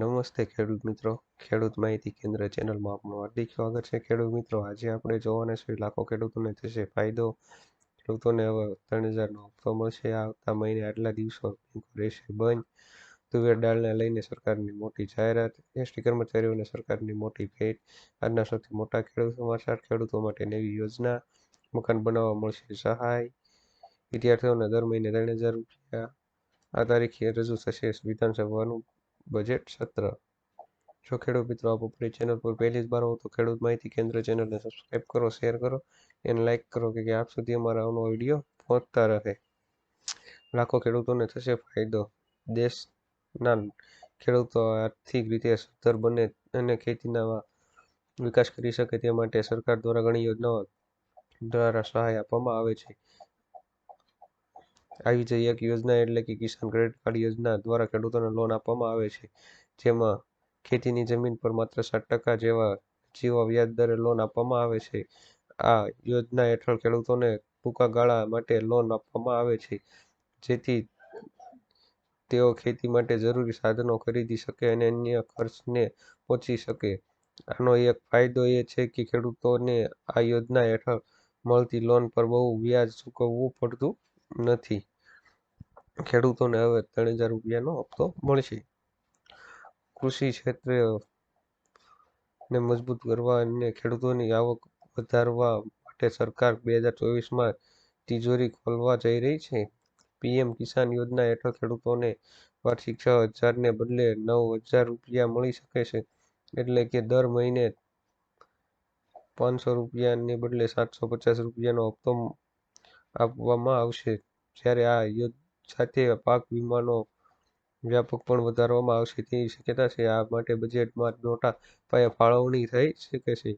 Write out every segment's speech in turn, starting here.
નમસ્તે ખેડૂત મિત્રો. ખેડૂત માહિતી કેન્દ્ર ચેનલમાં આપનું હાર્દિક સ્વાગત છે. ખેડૂત મિત્રો, આજે આપણે જોવાના છીએ લાખો ખેડૂતોને થશે ફાયદો. ખેડૂતોને હવે ત્રણ હજારનો હપ્તો મળશે. આવતા મહિને આટલા દિવસો રહેશે બંધ. તુવેર દાળને લઈને સરકારની મોટી જાહેરાત. એસટી કર્મચારીઓને સરકારની મોટી ભેટ. આજના સૌથી મોટા ખેડૂત સમાચાર, ખેડૂતો માટે નવી યોજના. મકાન બનાવવા મળશે સહાય. વિદ્યાર્થીઓને દર મહિને ત્રણ હજાર રૂપિયા. આ તારીખે રજૂ થશે વિધાનસભાનું બજેટ સત્ર. જો ખેડૂત મિત્રો આપ આપણી ચેનલ પર પહેલી જ બાર હો તો ખેડૂત માહિતી કેન્દ્ર ચેનલને સબસ્ક્રાઈબ કરો શેર કરો એને લાઇક કરો કે આપ સુધી અમારા આવનો વીડિયો પહોંચતા રહે. લાખો ખેડૂતોને થશે ફાયદો. દેશના ખેડૂતો આર્થિક રીતે સદ્ધર બને અને ખેતીના વિકાસ કરી શકે તે માટે સરકાર દ્વારા ઘણી યોજનાઓ દ્વારા સહાય આપવામાં આવે છે. આવી જ એક યોજના એટલે કે કિસાન ક્રેડિટ કાર્ડ યોજના દ્વારા ખેડૂતોને લોન આપવામાં આવે છે. જેમાં ખેતીની જમીન પર માત્ર સાત ટકા જેવા જેવા વ્યાજ દરે લોન આપવામાં આવે છે. આ યોજના હેઠળ ખેડૂતોને ટૂંકા ગાળા માટે લોન આપવામાં આવે છે. જેથી તેઓ ખેતી માટે જરૂરી સાધનો ખરીદી શકે અને અન્ય ખર્ચને પહોંચી શકે. આનો એક ફાયદો એ છે કે ખેડૂતોને આ યોજના હેઠળ મળતી લોન પર બહુ વ્યાજ ચૂકવવું પડતું નથી. ખેડૂતોને હવે ત્રણ હજાર રૂપિયાનો હપ્તો મળશે. કૃષિ ક્ષેત્રે ને મજબૂત કરવા અને ખેડૂતોની આવક વધારવા માટે સરકાર બે હજાર ચોવીસમાં તિજોરી ખોલવા જઈ રહી છે. પીએમ કિસાન યોજના હેઠળ ખેડૂતોને વાર્ષિક છ હજારને બદલે નવ હજાર રૂપિયા મળી શકે છે. એટલે કે દર મહિને પાંચસો રૂપિયાને બદલે સાતસો પચાસ રૂપિયાનો હપ્તો આપવામાં આવશે. જ્યારે આ સાથે પાક વીમાનો વ્યાપક પણ વધારવામાં આવશે તેવી શક્યતા છે. આ માટે બજેટમાં મોટા પાયે ફાળવણી થઈ શકે છે.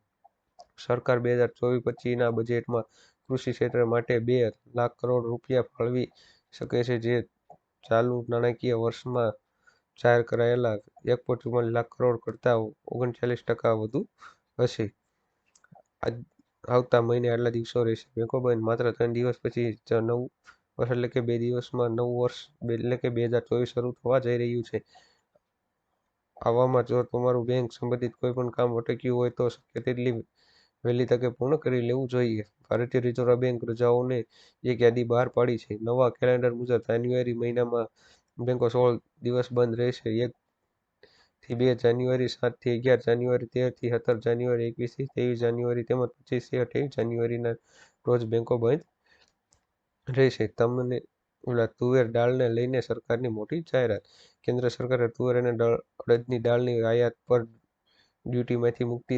સરકાર બે હજાર ચોવીસ પચીસના બજેટમાં કૃષિ ક્ષેત્ર માટે બે લાખ કરોડ રૂપિયા ફાળવી શકે છે, જે ચાલુ નાણાકીય વર્ષમાં જાહેર કરાયેલા એક પોઈન્ટ ચુમ્માલીસ લાખ કરોડ કરતાં ઓગણચાલીસ ટકા વધુ હશે. આવતા મહિને આટલા દિવસો રહેશે. બેંકો બંધ માત્ર ત્રણ દિવસ પછી જ નવું વર્ષ એટલે કે બે દિવસમાં નવું વર્ષ એટલે કે બે હજાર ચોવીસ શરૂ થવા જઈ રહ્યું છે. આવામાં જો તમારું બેંક સંબંધિત કોઈ પણ કામ અટક્યું હોય તો શક્ય તેટલી વહેલી તકે પૂર્ણ કરી લેવું જોઈએ. ભારતીય રિઝર્વ બેંક રજાઓને એક યાદી બહાર પાડી છે. નવા કેલેન્ડર મુજબ જાન્યુઆરી મહિનામાં બેંકો સોળ દિવસ બંધ રહેશે. એક થી બે જાન્યુઆરી સાતથી અગિયાર જાન્યુઆરી તેરથી સત્તર જાન્યુઆરી એકવીસથી ત્રેવીસ જાન્યુઆરી તેમજ પચીસથી અઠ્યાવીસ જાન્યુઆરીના રોજ બેંકો બંધ રહેશે. તમને ઓલા તુવેર દાળને લઈને સરકારની મોટી જાહેરાત. કેન્દ્ર સરકારે તુવેર અને અડદની દાળની આયાત પર ડ્યુટીમાંથી મુક્તિ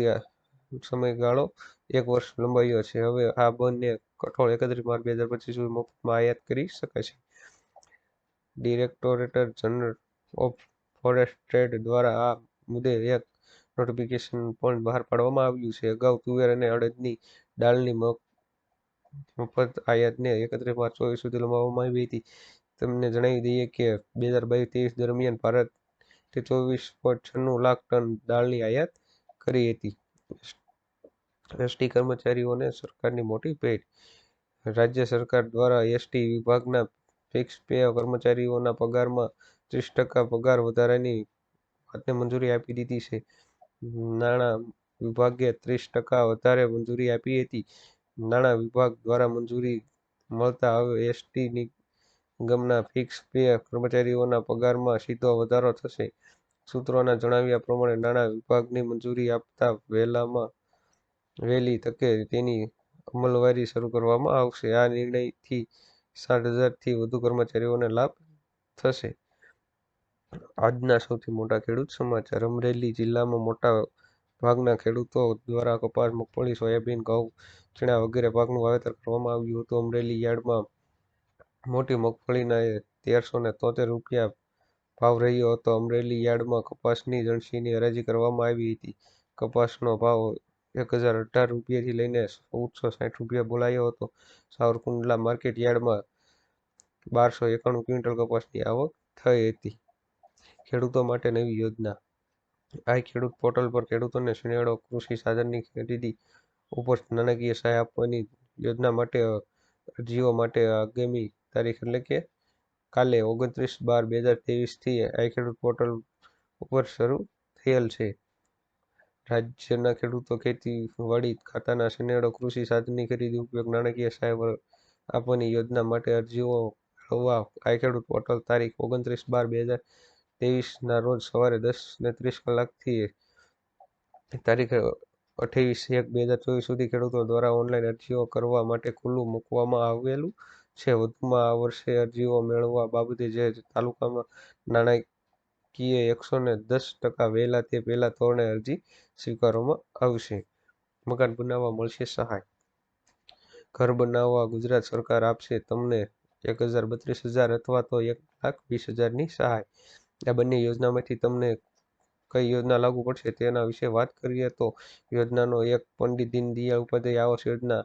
સમયગાળો એક વર્ષ લંબાયો છે. હવે આ બંને કઠોળ એકત્રીસ માર્ચ બે હજાર પચીસ સુધી મફતમાં આયાત કરી શકાય છે. Directorate general of foreign trade દ્વારા આ મુદ્દે એક નોટિફિકેશન પણ બહાર પાડવામાં આવ્યું છે. અગાઉ તુવેર અને અડદની દાળની મફત આયાતને એકત્રીસ માર્ચ ચોવીસ સુધી લંબાવવામાં આવી હતી. તમને જણાવી દઈએ કે બે હજાર બાવીસ ત્રેવીસ દરમિયાન ભારતે ચોવીસ પોઈન્ટ છન્નું લાખ ટન દાળની આયાત કરી હતી. એસટી કર્મચારીઓને સરકારની મોટી ભેટ. રાજ્ય સરકાર દ્વારા એસટી વિભાગના ફિક્સ પે કર્મચારીઓના પગારમાં ત્રીસ ટકા પગાર વધારાની વાતને મંજૂરી આપી દીધી છે. નાણાં વિભાગે ત્રીસ ટકા વધારે મંજૂરી આપી હતી. નાણાં વિભાગ દ્વારા મંજૂરી મળતા હવે એસટી નિગમના ફિક્સ પે કર્મચારીઓના પગારમાં સીધો વધારો થશે. સૂત્રોના જણાવ્યા પ્રમાણે, નાણાં વિભાગની મંજૂરી આપતા વહેલામાં વહેલી તકે તેની અમલવારી શરૂ કરવામાં આવશે. આ નિર્ણયથી સાત હજારથી વધુ કર્મચારીઓને લાભ થશે. આજના સૌથી મોટા ખેડૂત સમાચાર. અમરેલી જિલ્લામાં મોટા ભાગના ખેડૂતો દ્વારા કપાસ, મગફળી, સોયાબીન, ઘઉં, ચણા વગેરે પાકનું વાવેતર કરવામાં આવ્યું હતું. અમરેલી યાર્ડમાં મોટી મગફળીના તેરસો ને તોતેર રૂપિયા ભાવ રહ્યો હતો. અમરેલી યાર્ડમાં કપાસની જણસીની હરાજી કરવામાં આવી હતી. કપાસનો ભાવ એક હજાર અઢાર રૂપિયાથી લઈને ચૌદસો સાઠ રૂપિયા બોલાયો હતો. સાવરકુંડલા માર્કેટ યાર્ડમાં બારસો એકાણું ક્વિન્ટલ કપાસની આવક થઈ હતી. ખેડૂતો માટે નવી યોજના. આ ખેડૂત પોર્ટલ પર ખેડૂતોને શિયાળો કૃષિ સાધનની ખરીદી ઉપર નાણાકીય સહાય આપવાની યોજના માટે, અરજીઓ માટે આગામી તારીખ એટલે કે કાલે ઓગણત્રીસ બાર બે હજાર ત્રેવીસથી આઈ ખેડૂત પોર્ટલ ઉપર શરૂ થયેલ છે. રાજ્યના ખેડૂતો ખેતીવાડી ખાતાના શિયાળો કૃષિ સાધનની ખરીદી ઉપયોગ નાણાકીય સહાય આપવાની યોજના માટે અરજીઓ મેળવવા આઈ ખેડૂત પોર્ટલ તારીખ ઓગણત્રીસ બાર બે હજાર ત્રેવીસ ના રોજ સવારે દસ ને ત્રીસ કલાકથી તારીખ અઠ્યાવીસ એક બે હજાર ચોવીસ સુધી ખેડૂતો દ્વારા ઓનલાઈન અરજીઓ કરવા માટે ખુલ્લું મૂકવામાં આવેલું છે. વધુમાં આ વર્ષે અરજીઓ મેળવવા બાબતે જે તાલુકામાં નાણાકીય એકસો ને દસ ટકા વહેલા તે પહેલા ધોરણે અરજી સ્વીકારવામાં આવશે. મકાન બનાવવા મળશે સહાય. ઘર બનાવવા ગુજરાત સરકાર આપશે. તમને એક હજાર બત્રીસ હજાર અથવા તો એક લાખ વીસ હજારની સહાય. આ બંને યોજનામાંથી તમને કઈ યોજના લાગુ પડશે તેના વિશે વાત કરીએ તો યોજનાનો એક પંડિત દીનદયાળ ઉપાધ્યાય આવાસ યોજના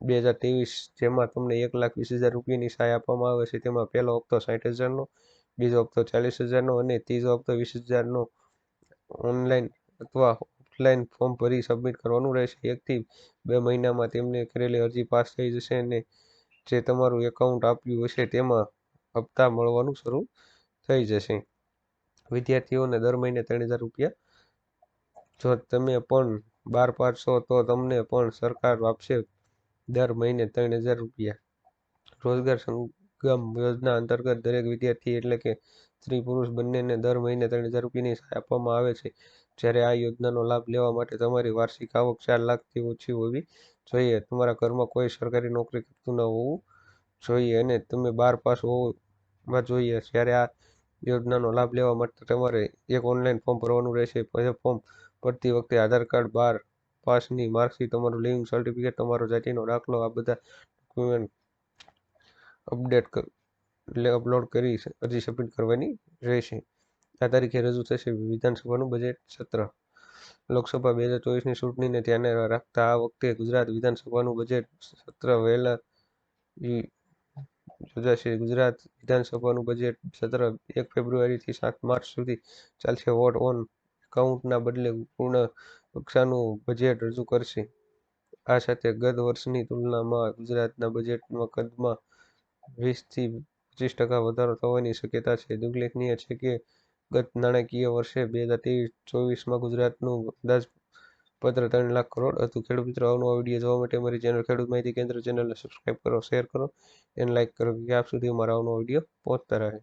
બે હજાર ત્રેવીસ જેમાં તમને એક લાખ વીસ હજાર રૂપિયાની સહાય આપવામાં આવે છે. તેમાં પહેલો હપ્તો સાઠ હજારનો, બીજો હપ્તો ચાલીસ હજારનો અને ત્રીજો હપ્તો વીસ હજારનો ઓનલાઈન અથવા ઓફલાઈન ફોર્મ ભરી સબમિટ કરવાનું રહેશે. એકથી બે મહિનામાં તેમને કરેલી અરજી પાસ થઈ જશે અને જે તમારું એકાઉન્ટ આપ્યું હશે તેમાં હપ્તા મળવાનું શરૂ થઈ જશે. વિદ્યાર્થીઓને દર મહિને ત્રણ હજાર રૂપિયા. જો તમે પણ બાર પાડશો તો તમને પણ સરકાર આપશે દર મહિને ત્રણ હજાર રૂપિયા. રોજગાર સંગમ યોજના અંતર્ગત દરેક વિદ્યાર્થી એટલે કે સ્ત્રી પુરુષ બંનેને દર મહિને ત્રણ હજાર રૂપિયાની સહાય આપવામાં આવે છે. જ્યારે આ યોજનાનો લાભ લેવા માટે તમારી વાર્ષિક આવક ચાર લાખથી ઓછી હોવી જોઈએ. તમારા ઘરમાં કોઈ સરકારી નોકરી કરતું ન હોવું જોઈએ અને તમે બાર પાસ હોવા જોઈએ. જ્યારે આ યોજનાનો લાભ લેવા માટે તમારે એક ઓનલાઈન ફોર્મ ભરવાનું રહેશે. ફોર્મ ભરતી વખતે આધાર કાર્ડ, બાર, પાસની માર્કશીટ, તમારું લિવિંગ સર્ટિફિકેટ તમારો જાતિનો દાખલો, આ બધા ડોક્યુમેન્ટ અપડેટ એટલે અપલોડ કરી અરજી સબમિટ કરવાની રહેશે. આ તારીખે રજૂ થશે વિધાનસભાનું બજેટ સત્ર. લોકસભા બે હજાર ચોવીસની ચૂંટણીને ધ્યાને રાખતા આ વખતે ગુજરાત વિધાનસભાનું બજેટ સત્ર વહેલા યોજાશે ગુજરાત વિધાનસભાનું બજેટ સત્ર એક ફેબ્રુઆરીથી સાત માર્ચ સુધી ચાલશે. વોટ ઓન એકાઉન્ટના બદલે પૂર્ણ કક્ષાનું બજેટ રજૂ કરશે. આ સાથે ગત વર્ષની તુલનામાં ગુજરાતના બજેટમાં કદમાં વીસથી પચીસ ટકા વધારો થવાની શક્યતા છે. ઉલ્લેખનીય છે કે ગત નાણાકીય વર્ષે બે હજાર ત્રેવીસ ચોવીસમાં ગુજરાતનું અંદાજપત્ર ત્રણ લાખ કરોડ હતું. ખેડૂત મિત્રો અવનવા વીડિયો જોવા માટે મારી ચેનલ ખેડૂત માહિતી કેન્દ્ર ચેનલને સબસ્ક્રાઈબ કરો શેર કરો અને લાઇક કરો. કે આપ સુધી અમારા આવનો વીડિયો પહોંચતા રહે.